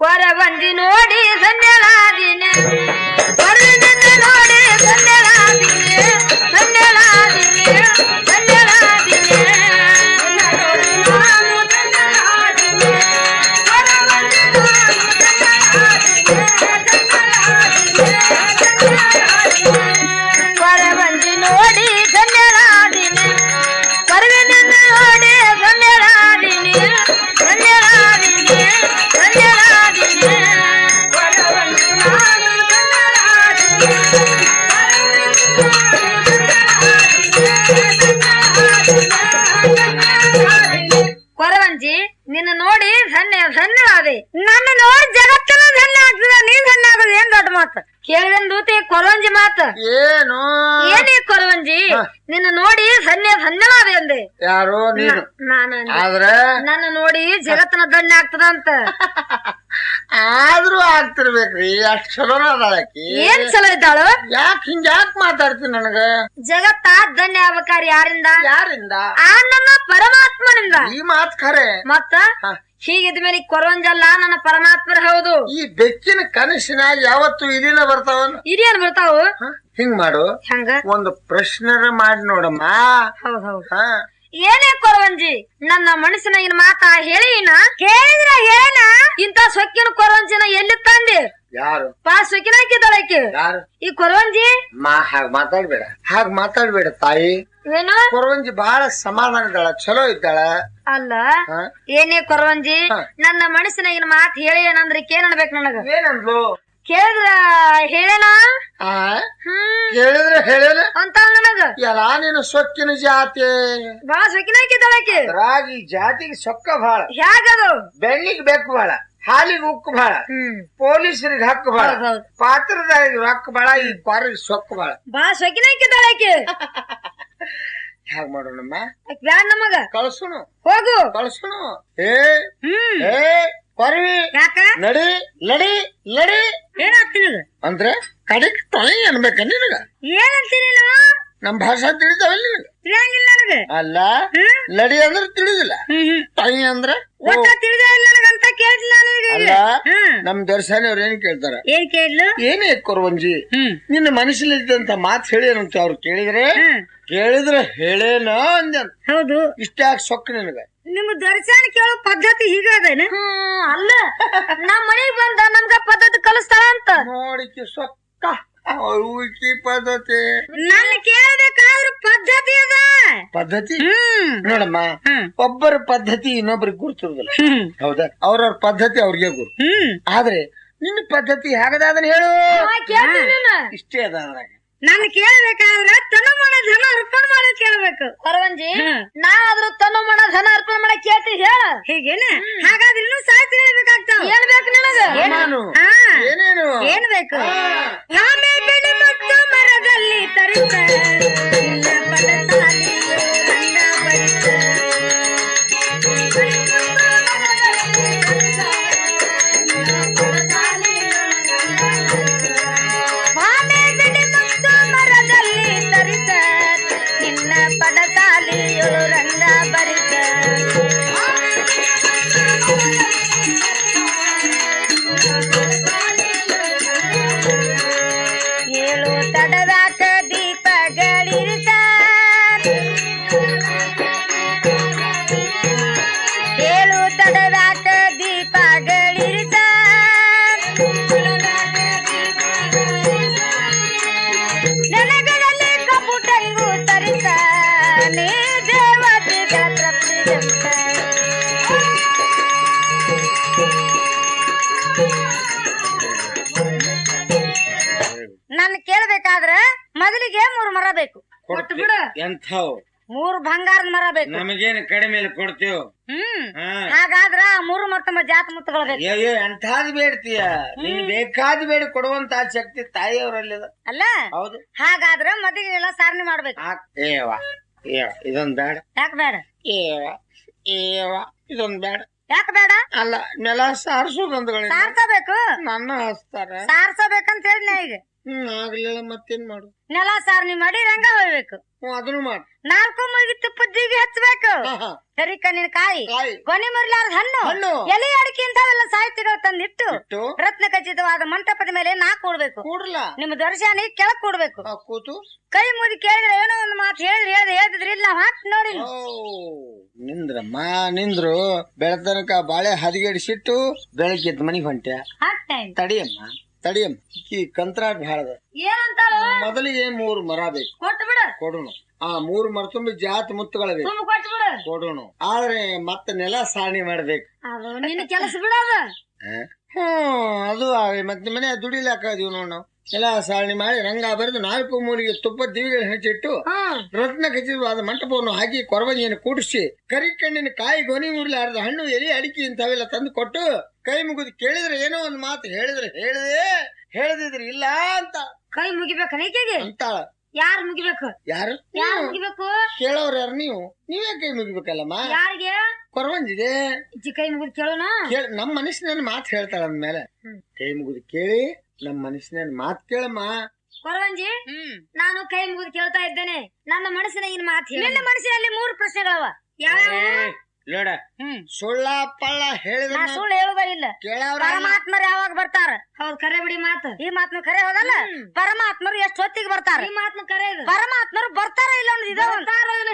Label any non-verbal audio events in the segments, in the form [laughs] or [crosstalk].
ಕೊರವಂಜಿ ನೋಡಿ ಸಂಜೆಲಾದಿನೆ ಕೊರವಿನಿಂದ ನೋಡಿ ಸಂಜೆಲಾದಿನೆ ಧನ್ಯಳಾದಿನೆ ನನ್ನ ನೋಡಿ ಜಗತ್ತನ ಧನ್ಯ ಆಗ್ತದ ನೀನ್ ಧನ್ಯ ಆಗದ ಏನ್ ದೊಡ್ಡ ಮಾತು? ಕೇಳಿದ ದೂತಿ ಕೊರವಂಜಿ ಮಾತು. ಏನು? ಏನೇ ಕೊರವಂಜಿ ನಿನ್ನ ನೋಡಿ ಧನ್ಯ ಧನ್ಯವಾದ ಅಂದೆ ಯಾರು? ನೀನು? ನಾನು ಆದ್ರೆ? ನನ್ನ ನೋಡಿ ಜಗತ್ತನ ಧನ್ಯ ಆಗ್ತದ ಅಂತ. [laughs] ಆದ್ರೂ ಆಗ್ತಿರ್ಬೇಕ್ರಿ ಅಷ್ಟ್ ಚಲೋನ ಅದಾಳಕಿ ಏನ್ ಚಲೋ ಇದ್ದಾಳು? ಯಾಕ್ ಹಿಂಗ ಯಾಕ್ ಮಾತಾಡ್ತೀನಿ ನನಗ? ಜಗತ್ತ ಧನ್ಯ ಆಗ್ಬೇಕಾರ ಯಾರಿಂದ? ಯಾರಿಂದ? ಆ ನನ್ನ ಪರಮಾತ್ಮನಿಂದ. ಈ ಮಾತ್ ಖರೆ. ಮತ್ತ. ಹೀಗಿದ ಮೇಲೆ ಕೊರವಂಜಲ್ಲ ನನ್ನ ಪರಮಾತ್ಮರ ಹೌದು. ಈ ಬೆಕ್ಕಿನ ಕನಸಿನ ಯಾವತ್ತು ಇಲಿನ ಬರ್ತಾವನ್ ಇದೇನ್ ಬರ್ತಾವು? ಹಿಂಗ್ ಮಾಡು. ಹಂಗ? ಒಂದು ಪ್ರಶ್ನೆ ಮಾಡಿ ನೋಡಮ್ಮ. ಹೌದ್ ಹೌದ್. ಹ? ಏನೇ ಕೊರವಂಜಿ ನನ್ನ ಮನಸ್ಸಿನಾಗಿನ ಮಾತಾ ಹೇಳಿನ? ಕೇಳಿದ್ರ ಏನ ಇಂತ ಸೊಕ್ಕಿನ ಕೊರವಂಜಿನ ಎಲ್ಲಿ ತಂದೆ? ಯಾರು? ಪಾ ಸೊಕ್ಕಿನ ಹಾಕಿದ್ದಾಳಕ್ಕೆ ಯಾರು? ಈ ಕೊರವಂಜಿ? ಮಾ ಹಾಗ ಮಾತಾಡ್ಬೇಡ. ಹಾಗ ಮಾತಾಡ್ಬೇಡ ತಾಯಿ. ಏನು? ಕೊರವಂಜಿ ಬಹಳ ಸಮಾಧಾನ ಇದ್ದಾಳ ಚಲೋ ಇದ್ದಾಳ. ಅಲ್ಲ ಹ? ಏನೇ ಕೊರವಂಜಿ ಹ. ನನ್ನ ಮನಸ್ಸಿನಾಗಿನ ಮಾತು ಹೇಳಿ ಏನಂದ್ರೆ ಏನ್ ಅನ್ಬೇಕು ನನಗ? ಏನಂದ್ಲು? ಕೇಳಿದ್ರ ಹೇಳೇನ? ಆ? ಹ್ಮ್. ಹೇಳಿದ್ರೆ ಹೇಳಿದ್ರೆ ಅಂತ ನನಗ. ಎಲ್ಲ ನೀನು ಸೊಕ್ಕಿನ ಜಾತಿ. ಬಾಳ ಸೊಕ್ಕಿನ ಹಾಕಿದ್ದಾಳಕ್ಕೆ ರಾಗಿ ಜಾತಿಗೆ ಸೊಕ್ಕ ಬಹಳ ಹೇಗದು ಬೆಳ್ಳಿಗೆ ಬೇಕು ಬಹಳ ಹಾಲಿಗೆ ಉಕ್ಕು ಬಹಳ ಪೊಲೀಸರಿಗೆ ಹಕ್ಕು ಬಹಳ. ಪಾತ್ರದಾರಿಗೆ ರೊಕ್ಕ ಬಹಳ ಈ ಕ್ವಾರಿಗೆ ಸೊಕ್ಕು ಬಹಳ ಬಾ ಸೊಕ್ಕಿನ ಹಾಕಿದ್ದಾಳಕ್ಕೆ [laughs] ಹ್ಯಾಗ ಮಾಡೋಣಮ್ಮ? ಬ್ಯಾಡ ನಮಗ. ಕಳ್ಸೋಣ. ಹೋಗು. ಕಳ್ಸೋಣ. ಏ ಏ ಕೊರವಿ. ಯಾಕ? ನಡಿ ಲಡಿ ಲಡಿ ಏನಾಗ್ತೀನಿ ಅಂದ್ರೆ ಕಡಿಕ್ ತೊಳೆ ಅನ್ಬೇಕ ನಿನಗ? ಏನಂತೀನಿ ನಾ ನಮ್ ಭಾಷಾ ತಿಳಿತಾವಲ್ಲ ನಿನಗ ತಿಳಿಯಂಗಿಲ್ಲ ನನಗೆ. ಅಲ್ಲ? ಲಡಿ ಅಂದ್ರೆ ತಿಳಿದಿಲ್ಲ. ತಾಯಿ ಅಂದ್ರೆ? ಅಂದ್ರ ಒಟ್ಟ ತಿಳಿದ ಇಲ್ಲ ನನಗಂತ ಕೇಳಿಲ್ಲ ನನಗೆ ಅಲ್ಲ ನಮ್ ದರ್ಶನ ಅವ್ರ ಏನ್ ಕೇಳ್ತಾರ? ಏನ್ ಕೇಳ್ಲು? ಏನೇ ಕೊರವಂಜಿ. ನಿನ್ನ ಮನಸ್ಸಲ್ಲಿದ್ದಂತ ಮಾತು ಹೇಳಿ ಅಂತ ಅವ್ರು ಕೇಳಿದ್ರೆ? ಕೇಳಿದ್ರೆ ಹೇಳೇನ ಅಂದ ಹೌದು. ಇಷ್ಟ ಯಾಕೆ ಸೊಕ್ಕ ನಿನಗ. ನಿಮ್ ದರ್ಶನ ಕೇಳೋ ಪದ್ಧತಿ ಹೀಗಾದೇನ ಅಲ್ಲ. ನಮ್ಮ ಮನೆಗ್ ಬಂದ ನಮ್ಗ ಪದ್ಧತಿ ಕಲಿಸ್ತಾಳ ಅಂತ. ನೋಡಿಕೆ ಸೊಕ್ಕ. ಪದ್ಧತಿ. ನನ್ನ ಕೇಳಬೇಕಾದ್ರ ಪದ್ಧತಿ ಅದ. ಪದ್ಧತಿ? ಹ್ಮ್. ನೋಡಮ್ಮ ಹ್ಮ್. ಒಬ್ಬರ ಪದ್ಧತಿ ಇನ್ನೊಬ್ರಿಗೆ ಗುರುತಿರುದಿಲ್ಲ. ಹ್ಮ್. ಹೌದಾ? ಅವ್ರವ್ರ ಪದ್ಧತಿ ಅವ್ರಿಗೆ ಗುರು. ಹ್ಮ್. ಆದ್ರೆ ನಿನ್ನ ಪದ್ಧತಿ ಹೇಗದಾದನ್ ಹೇಳು. ಇಷ್ಟೇ ಅದ ಅದ್ರಾಗ. ನಾನು ಕೇಳಬೇಕಾದ್ರ ತನ್ನ ಮನ ಧನ ಅರ್ಪಣೆ ಮಾಡೋದ್ ಕೇಳ್ಬೇಕು. ಪರವಂಜಿ ನಾವಾದ್ರೂ ತನ್ನ ಮನ ಧನ ಅರ್ಪಣೆ ಮಾಡಕ್ ಕೇಳ್ತಿ ಹೇಳ. ಹೀಗೇನ? ಹಾಗಾದ್ರೆ ಇನ್ನೂ ಸಾಹಿತ್ಯ ಹೇಳ್ಬೇಕಾಗ್ತಾವ. ಏನ್ ಬೇಕು ನಿನಗ? ನಾನು ಹಾ. ಏನೇನು? ಏನ್ ಬೇಕು? ಆಮೆ ಬೆಳೆ ಮತ್ತು ಮರದಲ್ಲಿ ತರಿತ ಎಂಥವ್? ಮೂರು ಬಂಗಾರದ ಮರ ಬೇಕು. ನಮಗೇನು ಕಡಿಮೆ ಕೊಡ್ತೀವ್ ಹ್ಮ್. ಹಾ. ಹಾಗಾದ್ರ ಮೂರು ಮತ್ತ ಜಾತ ಮುತ್ತುಗಳು ಅಯ್ಯೋ ಎಂಥಾದ್ ಬೇಡ್ತೀಯ? ನೀನ್ ಬೇಕಾದ ಬೇಡಿ ಕೊಡುವಂತ ಶಕ್ತಿ ತಾಯಿಯವರಲ್ಲಿದ. ಅಲ್ಲ? ಹೌದು. ಹಾಗಾದ್ರ ಎಲ್ಲ ಸಾರಣೆ ಮಾಡ್ಬೇಕು. ಆ- ಏವ ಏವ ಇದೊಂದ್ ಬೇಡ. ಯಾಕೆ ಬೇಡ? ಏವ ಏವ ಇದೊಂದ್ ಬೇಡ. ಯಾಕೆ ಬೇಡ? ಅಲ್ಲ ನೆಲ ಸಾರಿಸೋದಂದ್ಗಳಿಂದ ಸಾರ್ಸಬೇಕು. ನನ್ನ ಹಸ್ತಾರ ಸಾರ್ಸಬೇಕಂತ ಹೇಳಿ ಈಗ. ಹ್ಮ್ ಆಗ್ಲಿಲ್ಲ ಮತ್ತೇನ್ ಮಾಡು. ನೆಲ ಸಾರ್ ನೀವ್ ಮಾಡಿ ರಂಗ ಹೋಗ್ಬೇಕು ಹ್ಮ್ ಅದನ್ನು ಮಾಡು. ನಾಲ್ಕು ಮುಗಿ ತುಪ್ಪದ್ದಿಗೆ ಹಚ್ಚಬೇಕು ಹಚ್ಬೇಕು. ಹಾ, ಹಾ. ಸರಿ ಕಣ್ಣಿನ ಕಾಯಿ. ಕಾಯಿ. ಕೊನೆ ಮುರಿಲಾರದ ಹಣ್ಣು. ಹಣ್ಣು. ಎಲೆ ಅಡಿಕೆ ಇಂಥವೆಲ್ಲ ಸಾಹಿತ್ಯಗಳು ತಂದಿಟ್ಟು ಇಟ್ಟು. ರತ್ನ ಖಚಿತವಾದ ಮಂಟಪದ ಮೇಲೆ ನಾ ಕೂಡ್ಬೇಕು. ಕೂಡ್ಲ? ನಿಮ್ಮ ದರ್ಶನ ಕೆಳಗ್ ಕೂಡ್ಬೇಕು. ಆ, ಕೂತು. ಕೈ ಮುದಿ ಕೇಳಿದ್ರೆ ಏನೋ ಒಂದು ಮಾತು ಹೇಳಿದ್ರೆ ಹೇಳಿದ್ರೆ ಹೇಳ್ತಿದ್ರೆ ಇಲ್ಲ ಮಾತ್ ನೋಡಿ. ಓ ನಿಂದ್ರಮ್ಮ ನಿಂದ್ರು. ಬೆಳತನಕ ಬಾಳೆ ಹದಿಗೆಡಿಸಿಟ್ಟು ಬೆಳಗ್ಗೆ ಮನಿ ಹೊಂಟೆ ಹಾಕ್ ತಡಿಯಮ್ಮ. ತಡಿಯಮ್ಮ ಈ ಕಂತ್ರಾಟ್ ಭಾಳದ ಏನಂತಾಳು? ಮೊದಲಿಗೆ ಮೂರು ಮರ ಬೇಕು. ಕೊಟ್ಟು ಬಿಡು. ಕೊಡೋಣ ಆ ಮೂರು ಮರ ತುಂಬಿ ಜಾತ್ ಮುತ್ತುಗಳ ಬೇಕು ತುಂಬ ಕೊಟ್ಟು ಬಿಡು. ಕೊಡೋಣ ಆದ್ರೆ ಮತ್ತೆ ನೆಲ ಸಾಣಿ ಮಾಡ್ಬೇಕು. ಅದು ನಿನ್ನ ಕೆಲಸ ಬಿಡೋದು. ಹ್ಮ್ ಅದು ಮತ್ತೆ ಮನೆ ದುಡಿಲಾಕ ಇದೀವಿ ನೋಡ್ ನಾವು. ನೆಲ ಸಾರಣಿ ಮಾಡಿ ರಂಗ ಬರೆದು ನಾಲ್ಕು ಮೂರಿಗೆ ತುಪ್ಪ ದಿವಿಗಳು ಹೆಚ್ಚಿಟ್ಟು ಹ್ಮ್ ರತ್ನ ಖಚಿತವಾದ ಮಂಟಪವನ್ನು ಹಾಕಿ ಕೊರವಂಜಿಯನ್ನು ಕೂಡಿಸಿ ಕರಿಕಣ್ಣಿನ ಕಾಯಿ ಗೊನಿ ಉರ್ಲಾರ್ದ ಹಣ್ಣು ಎಲೆ ಅಡಿಕೆ ಇಂಥವೆಲ್ಲ ತಂದು ಕೊಟ್ಟು ಕೈ ಮುಗಿದು ಕೇಳಿದ್ರೆ ಏನೋ ಒಂದು ಮಾತು ಹೇಳಿದ್ರೆ ಹೇಳಿದೆ ಹೇಳದಿದ್ರೆ ಇಲ್ಲ ಅಂತ. ಕೈ ಮುಗಿಬೇಕು ನೈಕೆಗೆ ಅಂತಾಳ ಯಾರು ಮುಗಿಬೇಕು? ಯಾರು? ಯಾರು ಮುಗಿಬೇಕು? ಕೇಳೋರು ಯಾರು ನೀವು? ನೀವೇ ಕೈ ಮುಗಿಬೇಕಲ್ಲಮ್ಮ? ಯಾರಿಗೆ? ಕೊರವಂಜಿದೆ. ಕೈ ಮುಗಿದು ಕೇಳೋಣ ಕೇಳ ನಮ್ಮ ಮನಸ್ಸಿನ ಮಾತು ಹೇಳ್ತಾಳ ಅಂದ್ಮೇಲೆ. ಕೈ ಮುಗಿದು ಕೇಳಿ ನಮ್ಮ ಮನಸ್ಸಿನ ಮಾತು ಕೇಳಮ್ಮ. ಕೊರವಂಜಿ ನಾನು ಕೈ ಮುಗಿದು ಕೇಳ್ತಾ ಇದ್ದೇನೆ. ನನ್ನ ಮನಸ್ಸಿನ ಮಾತು ನಿನ್ನ ಮನಸ್ಸಿನಲ್ಲಿ ಮೂರು ಪ್ರಶ್ನೆಗಳವ. ಯಾವ ನೋಡ. ಸುಳ್ಳ ಪಳ್ಳ ಹೇಳಿದ ಸುಳ್ಳು ಹೇಳುದ ಇಲ್ಲ. ಕೇಳವ್ರ ಪರಮಾತ್ಮರು ಯಾವಾಗ ಬರ್ತಾರ? ಹೌದು ಕರೆ ಬಿಡಿ ಮಾತು. ಈ ಮಾತನ್ನು ಕರೆ ಹೋದಲ್ಲ? ಪರಮಾತ್ಮರು ಎಷ್ಟು ಹೊತ್ತಿಗೆ ಬರ್ತಾರ? ಈ ಮಾತನ್ನು ಕರೆ ಪರಮಾತ್ಮರು ಬರ್ತಾರ ಇಲ್ಲ ಇದ.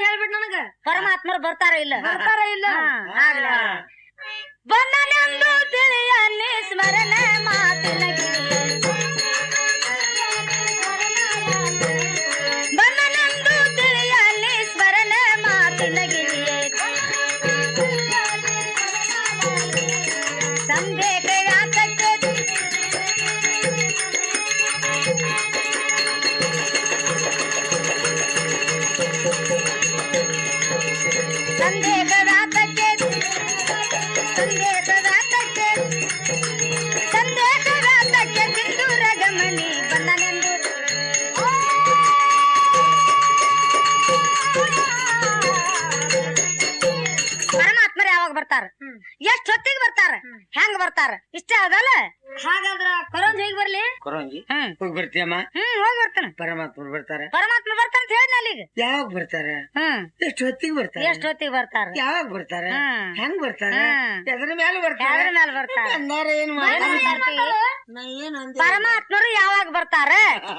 ಹೇಳ್ಬಿಟ್ಟು ನನಗ. ಪರಮಾತ್ಮರು ಬರ್ತಾರ ಇಲ್ಲ? ಬರ್ತಾರ ಇಲ್ಲ. ಬಂದನೆಂದು ತಿಳಿಯನ್ನಿ ಸ್ಮರಣೆ ಮಾತಿನ ಬರ್ತಾರ. ಇಷ್ಟೇ ಅದಲ್ಲ? ಹಾಗಾದ್ರ ಕೊರೋನ್ ಹೇಗ್ ಬರ್ಲಿ? ಕೊರಂಗಿ ಹ್ಮ್ ಹೋಗಿ ಬರ್ತೀಯಮ್ಮ. ಹ್ಮ್ ಹೋಗಿ ಬರ್ತಾನೆ. ಪರಮಾತ್ಮ ಬರ್ತಾರೆ. ಪರಮಾತ್ಮ ಬರ್ತಾರೆ ಅಂತ ಹೇಳಿದ್ನ ಅಲ್ಲಿಗೆ ಯಾವಾಗ ಬರ್ತಾರೆ? ಹ್ಮ್ ಎಷ್ಟು ಹೊತ್ತಿಗೆ ಬರ್ತಾರೆ? ಎಷ್ಟ್ ಹೊತ್ತಿಗೆ ಬರ್ತಾರ? ಯಾವಾಗ ಬರ್ತಾರೆ? ಹ್ಮ್. ಹೆಂಗ್ ಬರ್ತಾರೆ? ಹ್ಮ್. ಎದ್ರ ಮೇಲೆ ಬರ್ತಾರೆ? ಯಾವ್ದ್ರ ಮೇಲೆ ಬರ್ತಾರ? ಅಂದಾರ ಏನ್ ಏನ್ ನಾ ಏನ್ ಅಂದೆ? ಪರಮಾತ್ಮರು ಯಾವಾಗ ಬರ್ತಾರ?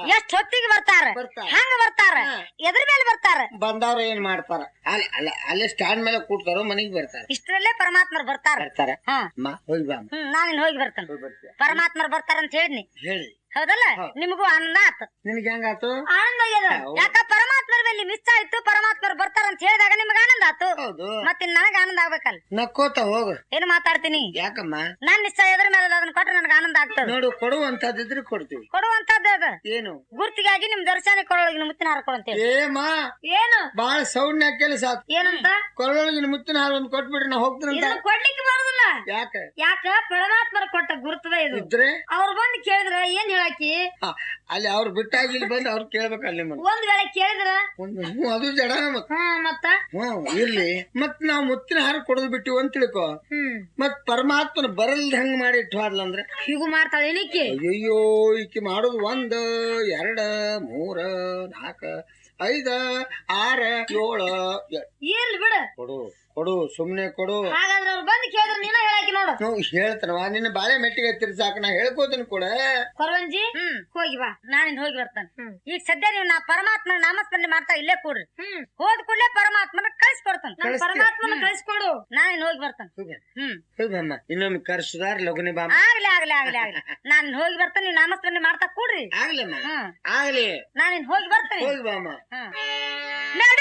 ಎಷ್ಟ್ ಹೊತ್ತಿಗೆ ಬರ್ತಾರ? ಬರ್ತಾರ. ಹೆಂಗ ಬರ್ತಾರ? ಎದ್ರ ಮೇಲೆ ಬರ್ತಾರ? ಬಂದವ್ರ ಏನ್ ಮಾಡ್ತಾರ? ಅಲ್ಲಿ ಅಲ್ಲ ಅಲ್ಲೇ ಸ್ಟ್ಯಾಂಡ್ ಮೇಲೆ ಕೂಡ್ತಾರೋ ಮನಿಗ್ ಬರ್ತಾರೆ. ಇಷ್ಟರಲ್ಲೇ ಪರಮಾತ್ಮರು ಬರ್ತಾರ. ಬರ್ತಾರ. ಹಾ. ಅಮ್ಮ ಹೋಗಿ ಬಾ ಅಮ್ಮ. ಹ್ಮ್ ನಾನಿನ್ ಹೋಗಿ ಬರ್ತಾನ. ಹೋಗಿ ಬರ್ತೀಯ. ಪರಮಾತ್ಮರು ಬರ್ತಾರಂತ ಹೇಳಿದ್ನಿ. ಹೇಳಿ. ಹೌದಲ್ಲ? ಹೌದ್. ನಿಮಗೂ ಆನಂದ ಆತು. ನಿನಗೆ ಹೆಂಗಾತು ಆನಂದ ಆಗ್ಯದ. ಯಾಕ ಪರಮಾತ್ಮರ ಮೇಲೆ ಮಿಸ್ ಆಯ್ತು ಪರಮಾತ್ಮರು ಬರ್ತಾರ ಅಂತ ಹೇಳಿದಾಗ ನಿಮ್ಗೆ ಆನಂದ ಆತು. ಹೌದು. ಮತ್ತೆ ನನಗ ಆನಂದ ಆಗ್ಬೇಕಲ್ಲ? ನಕ್ಕೋತ ಹೋಗು. ಏನು ಮಾತಾಡ್ತೀನಿ? ಯಾಕಮ್ಮ? ನಾನ್ ನಿಶ್ಚಯ ಎದ್ರ ಮೇಲೆ ಅದನ್ನ ಕೊಟ್ರೆ ನನಗೆ ಆನಂದ ಆಗ್ತದ. ನೋಡು ಕೊಡುವಂತದ್ದಿದ್ರೆ ಕೊಡ್ತೀವಿ. ಕೊಡುವಂತದ್ದು ಅದ. ಏನು? ಗುರ್ತಿಗಾಗಿ ನಿಮ್ ದರ್ಶನ ಕೊಡೊಳಗಿನ ಮುತ್ತಿನ ಹಾರ ಅಂತೇಳಿ ಏಮ ಏನು? ಬಾಳ ಸೌಂಡ್ ಕೆಲಸ ಆತು. ಏನಂತ? ಕೊರಳೊಳಗಿನ ಮುತ್ತಿನ ಹಾರ ಒಂದು ಕೊಟ್ಬಿಟ್ರೆ ನಾ ಹೋಗ್ತೀನಿ ಕೊಡ್ಲಿಕ್ಕೆ ಬರುದಿಲ್ಲ. ಯಾಕ? ಯಾಕ? ಪರಮಾತ್ಮರ ಕೊಟ್ಟ ಗುರುತದ ಇದು. ಇದ್ರೆ? ಅವ್ರು ಬಂದು ಕೇಳಿದ್ರ ಏನ್ ಹ, ಅಲ್ಲಿ ಅವ್ರು ಬಿಟ್ಟಾಗಿ ಇಲ್ಲಿ ಬಂದು ಅವ್ರು ಕೇಳ್ಬೇಕು ಅಲ್ಲಿ ನಿಮ್ಮನ್ನ. ಒಂದ್ ವೇಳೆ ಕೇಳಿದ್ರ? ಒಂದು ಹ್ಞೂ ಅದು ಜಡ ಮತ್ ಹ್ಮ್ ಮತ್ತ? ಹ್ಞೂ ಇರ್ಲಿ. ಮತ್ ನಾವ್ ಮುತ್ತಿನ ಹಾರ ಕೊಡದ್ ಬಿಟ್ಟಿವಿ ಅಂತ ತಿಳ್ಕೊ. ಹ್ಮ್. ಮತ್ ಪರಮಾತ್ಮನ ಬರಲ್ದ ಹೆಂಗ್ ಮಾಡಿ ಇಟ್ಟು ಹೀಗೂ ಮಾಡ್ತಾಳೆ ಏನಕ್ಕೆ ಅಯ್ಯೋ ಈಕಿ ಮಾಡೋದು ಒಂದ್ ಎರಡ ಮೂರ ನಾಲ್ಕ ಐದ ಆರ ಏಳ ಎ- ಇರ್ಲಿ ಬಿಡು. ಕೊಡು. ಕೊಡು ಸುಮ್ನೆ ಕೊಡು. ಹಾಗಾದ್ರೆ ಅವ್ರು ಬಂದು ಕೇಳಿದ್ರ ನೀನ ಹೇಳಾಕಿ ನೋಡು. ಹೇಳ್ತಾನವ ನಿನ್ನ ಬಾಳೆ ಮೆಟ್ಟಿಗೆ ಹತ್ತಿರ ಸಾಕು ನಾ ಹೇಳ್ಕೋತೀನಿ ಕೂಡ. ಕೊರವಂಜಿ ಹೋಗಿ ಬಾ ನಾನಿನ್ ಹೋಗಿ ಬರ್ತಾನೆ. ಈಗ ಸದ್ಯ ನೀವು ನಾ ಪರಮಾತ್ಮನ ನಾಮಸ್ಮರಣೆ ಮಾಡ್ತಾ ಇಲ್ಲೇ ಕೊಡ್ರಿ. ಹೋದ ಕೂಡಲೇ ಪರಮಾತ್ಮನ ಕಳಿಸ್ಕೊಡ್ತಾನೆ. ಕಳಿಸ್ತೀಯ? ಪರಮಾತ್ಮನ ಕಳಿಸ್ಕೊಡು. ನಾನಿನ್ ಹೋಗಿ ಬರ್ತಾನೆ. ಹ್ಮ್. ಹೋಗಮ್ಮ ಇನ್ನೊಮ್ಮೆ ಕರ್ಸುದಾರ ಲಗುನಿ ಬಾ ಆಗ್ಲಿ ಆಗ್ಲಿ ಆಗ್ಲಿ ಆಗ್ಲಿ. ನಾನ್ ಹೋಗಿ ಬರ್ತಾನೆ ನೀವು ನಾಮಸ್ಮರಣೆ ಮಾಡ್ತಾ ಕೂಡ್ರಿ. ಆಗ್ಲಮ್ಮ ಹ್ಮ್. ಆಗ್ಲಿ. ನಾನಿನ್ ಹೋಗಿ ಬರ್ತೇನೆ. ಹೋಗಿ ಬಾ ಹ್ಮ್. ನಡೆದಾಳೋ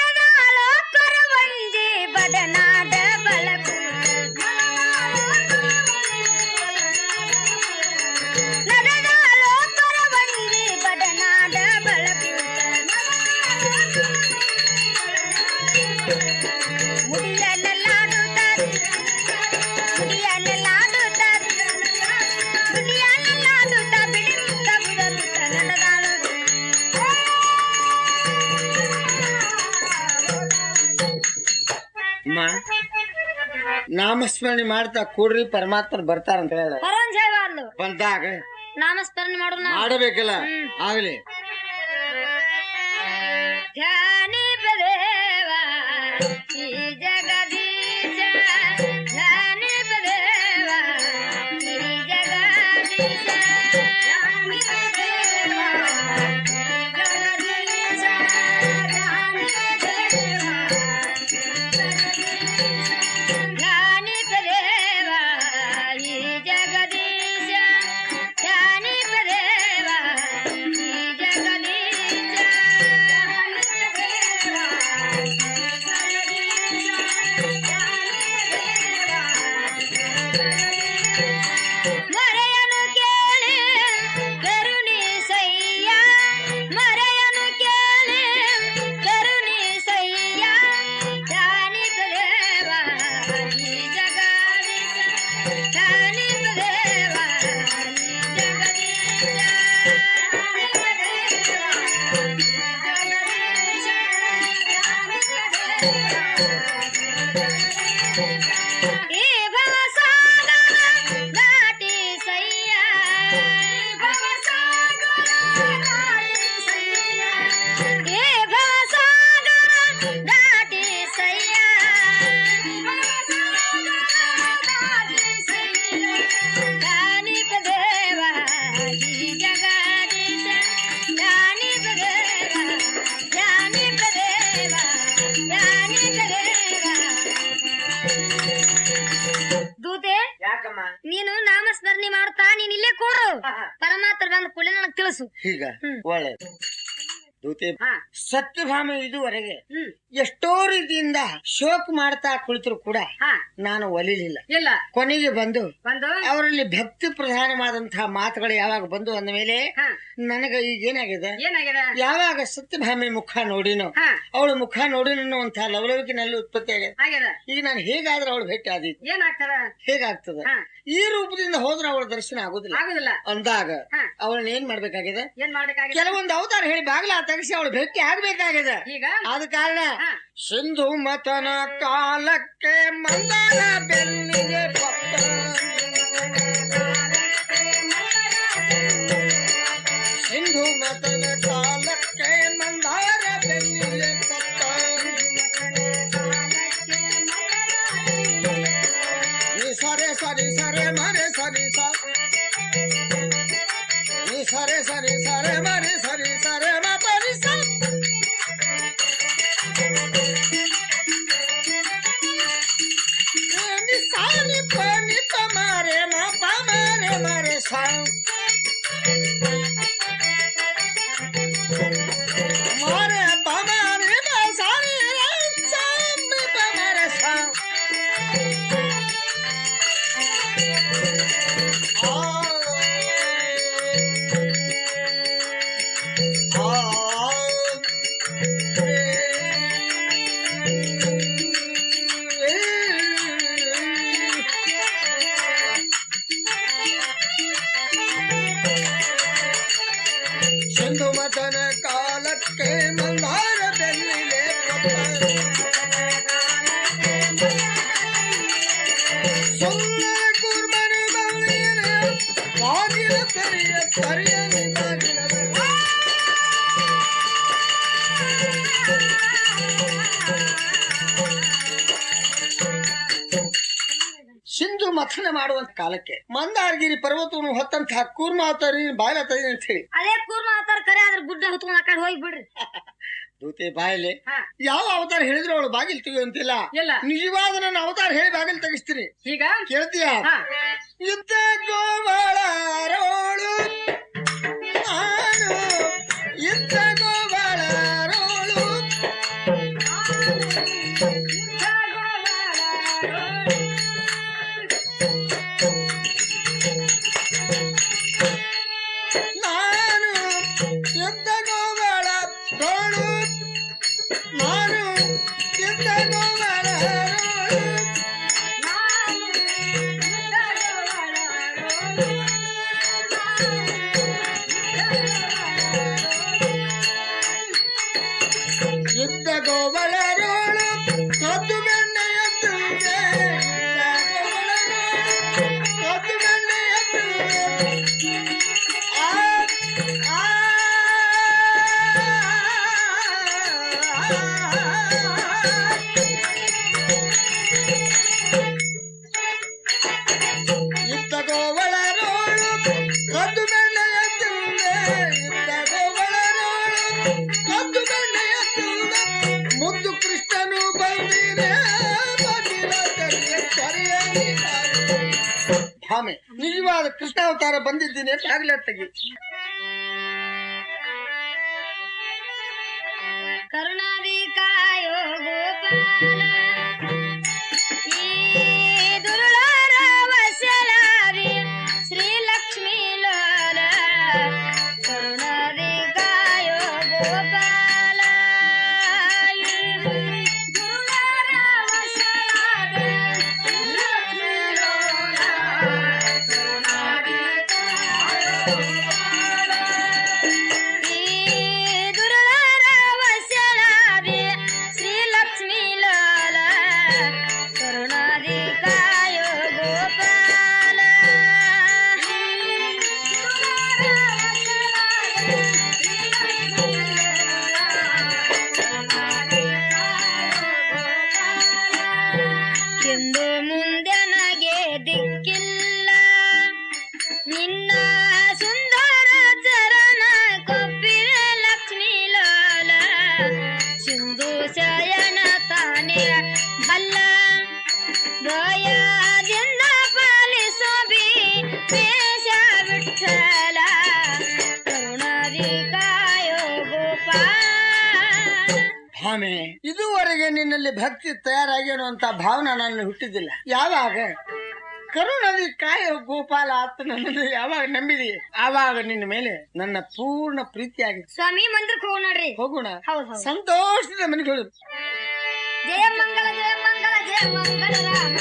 ನಾಮಸ್ಮರಣೆ ಮಾಡ್ತಾ ಕೂಡ್ರಿ ಪರಮಾತ್ಮ ಬರ್ತಾರಂತ ಹೇಳ ಬಂದಾಗ ನಾಮಸ್ಮರಣೆ ಮಾಡೋಣ. ಮಾಡಬೇಕಲ್ಲ. ಆಗ್ಲಿ. ಧ್ಯಾನಿ ಈ ತಿಳಿಸು ಈಗ ದೂತೆ ಹಾ. ಸತ್ಯಭಾಮ ಇದುವರೆಗೆ ಹ್ಮ್. ಎಷ್ಟೋ ರೀತಿಯಿಂದ ಶೋಕ್ ಮಾಡ್ತಾ ಕುಳಿತರು ಕೂಡ ಹಾ. ನಾನು ಒಲಿಲಿಲ್ಲ. ಇಲ್ಲ. ಕೊನೆಗೆ ಬಂದು ಅವರಲ್ಲಿ ಭಕ್ತಿ ಪ್ರಧಾನವಾದಂತಹ ಮಾತುಗಳು ಯಾವಾಗ ಬಂದು ಅಂದ ಮೇಲೆ ಹಾ. ನನಗ ಈಗ ಏನಾಗಿದೆ? ಏನಾಗಿದೆ? ಯಾವಾಗ ಸತ್ಯಭಾಮಿ ಮುಖ ನೋಡಿನೋ ಅವಳು ಅವಳ ಮುಖ ನೋಡಿನೋ ಲವಲವಿಕೆನಲ್ಲಿ ಉತ್ಪತ್ತಿ ಆಗಿದೆ. ಈಗ ನಾನು ಹೇಗಾದ್ರೆ ಅವಳು ಭೇಟಿ ಆದೀತು ಏನಾಗ್ತದ? ಹೇಗಾಗ್ತದ? ಹಾ. ಈ ರೂಪದಿಂದ ಹೋದ್ರೆ ಅವಳ ದರ್ಶನ ಆಗುದಿಲ್ಲ. ಆಗುದಿಲ್ಲ. ಅಂದಾಗ ಅವಳನ್ನ ಏನ್ ಮಾಡ್ಬೇಕಾಗಿದೆ? ಏನ್ ಮಾಡ್ಬೇಕಾಗಿದೆ? ಕೆಲವೊಂದು ಅವತಾರ ಹೇಳಿ ಬಾಗ್ಲ ತೆಗಿಸಿ ಅವಳು ಭೇಟಿ ಆಗ್ಬೇಕಾಗಿದೆ ಈಗ? ಆದ ಕಾರಣ ಸಿಂಧು ಮತನ ಕಾಲಕ್ಕೆ ಮಂದರ ಬೆನ್ನಿಗೆ ಸಿಂಧು ಮತನ ಕಾಲಕ್ಕೆ child ಕಾಲಕ್ಕೆ. ಮಂದಾರಗಿರಿ ಪರ್ವತವನ್ನು ಹೊತ್ತಂತಹ ಕೂರ್ಮಾವತಾರಿ ಬಾಯಲತರಿ ಅಂತ ಹೇಳಿ. ಅದೇ ಕೂರ್ಮ ಅವತಾರ ಕರೆ ಅದ್ರ ಗುಡ್ಡ ಹೊತ್ಕೊಂಡ್ ಆ ಕಡೆ ಹೋಗಿ ಬಿಡ್ರಿ. ದೂತೆ ಬಾಯಲೆ ಹಾ. ಯಾವ ಅವತಾರ ಹೇಳಿದ್ರು ಅವಳು ಬಾಗಿಲು ತೆಗಿಯುವಂತಿಲ್ಲ ಇಲ್ಲ. ನಿಜವಾದ ನನ್ನ ಅವತಾರ ಹೇಳಿ ಬಾಗಿಲು ತೆಗಿಸ್ತೀನಿ. ಈಗ? ಕೇಳ್ತೀಯ? ಯುದ್ಧ ಗೋವಾಳರೋಳು. Thank you. ಭಕ್ತಿ ತಯಾರಾಗೇನೋ ಅಂತ ಭಾವನೆ ನನ್ನ ಹುಟ್ಟಿದ್ದಿಲ್ಲ ಯಾವಾಗ? ಕರುಣದಿ ಕಾಯ ಗೋಪಾಲ ಆತ ನನ್ನನ್ನು ಯಾವಾಗ ನಂಬಿದಿ ಆವಾಗ ನಿನ್ನ ಮೇಲೆ ನನ್ನ ಪೂರ್ಣ ಪ್ರೀತಿಯಾಗಿದೆ ಸ್ವಾಮಿ ಮಂದಿರಕ್ಕೆ ಹೋಗೋಣ ನೋಡ್ರಿ. ಹೋಗೋಣ. ಹೌದು ಹೌದು. ಸಂತೋಷದ ಮನೆಗಳು ಜಯ ಮಂಗಲ ಜಯ ಮಂಗಲ ಜಯ ಮಂಗಲ ರಾಮ.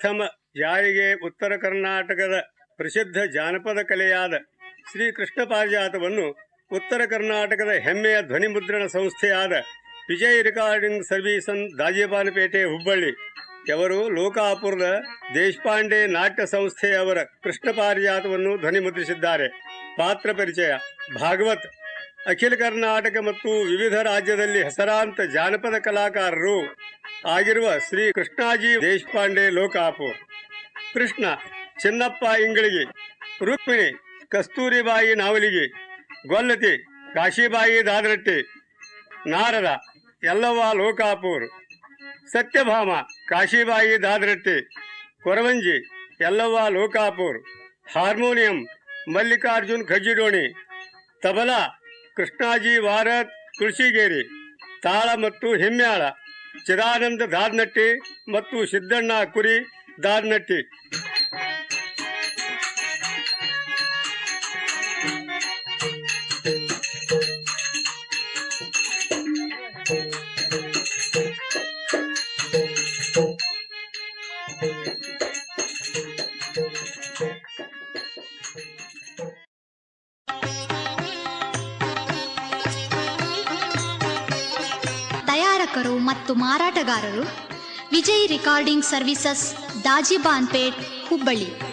ಪ್ರಪ್ರಥಮ ಜಾರಿಗೆ ಉತ್ತರ ಕರ್ನಾಟಕದ ಪ್ರಸಿದ್ಧ ಜಾನಪದ ಕಲೆಯಾದ ಶ್ರೀ ಕೃಷ್ಣ ಪಾರಿಜಾತವನ್ನು ಉತ್ತರ ಕರ್ನಾಟಕದ ಹೆಮ್ಮೆಯ ಧ್ವನಿ ಮುದ್ರಣ ಸಂಸ್ಥೆಯಾದ ವಿಜಯ್ ರೆಕಾರ್ಡಿಂಗ್ ಸರ್ವೀಸನ್ ದಾಜಿಬಾನಪೇಟೆ ಹುಬ್ಬಳ್ಳಿ. ಅವರು ಲೋಕಾಪುರದ ದೇಶಪಾಂಡೆ ನಾಟ್ಯ ಸಂಸ್ಥೆಯವರ ಕೃಷ್ಣ ಪಾರಿಜಾತವನ್ನು ಧ್ವನಿ ಮುದ್ರಿಸಿದ್ದಾರೆ ಪಾತ್ರ ಪರಿಚಯ ಭಾಗವತ್. ಅಖಿಲ ಕರ್ನಾಟಕ ಮತ್ತು ವಿವಿಧ ರಾಜ್ಯದಲ್ಲಿ ಹೆಸರಾಂತ ಜಾನಪದ ಕಲಾಕಾರರು ಆಗಿರುವ ಶ್ರೀ ಕೃಷ್ಣಾಜಿ ದೇಶಪಾಂಡೆ ಲೋಕಾಪುರ್ ಕೃಷ್ಣ ಚಿನ್ನಪ್ಪ ಇಂಗಳಿಗೆ ರುಕ್ಮಿಣಿ ಕಸ್ತೂರಿಬಾಯಿ ನಾವಲಿಗೆ, ಗೊಲ್ಲತಿ ಕಾಶಿಬಾಯಿ ದಾದರಟ್ಟಿ ನಾರದ ಯಲ್ಲವ್ವ ಲೋಕಾಪುರ್, ಸತ್ಯಭಾಮ ಕಾಶಿಬಾಯಿ ದಾದರಟ್ಟಿ, ಕೊರವಂಜಿ ಯಲ್ಲವ್ವ ಲೋಕಾಪುರ್, ಹಾರ್ಮೋನಿಯಂ ಮಲ್ಲಿಕಾರ್ಜುನ್ ಖಜಿಡೋಣಿ ತಬಲಾ ಕೃಷ್ಣಾಜಿ ವಾರತ್ ತುಳಸಿಗೇರಿ ತಾಳ ಮತ್ತು ಹೆಮ್ಮ್ಯಾಳ ಚಿರಾನಂದ ದಾರ್ನಟ್ಟಿ ಮತ್ತು ಸಿದ್ದಣ್ಣ ಕುರಿ ದಾರ್ನಟ್ಟಿ ಮಾರಾಟಗಾರರು ವಿಜಯ್ ರೆಕಾರ್ಡಿಂಗ್ ಸರ್ವಿಸಸ್ ದಾಜಿಬಾನ್ಪೇಟ್ ಹುಬ್ಬಳ್ಳಿ.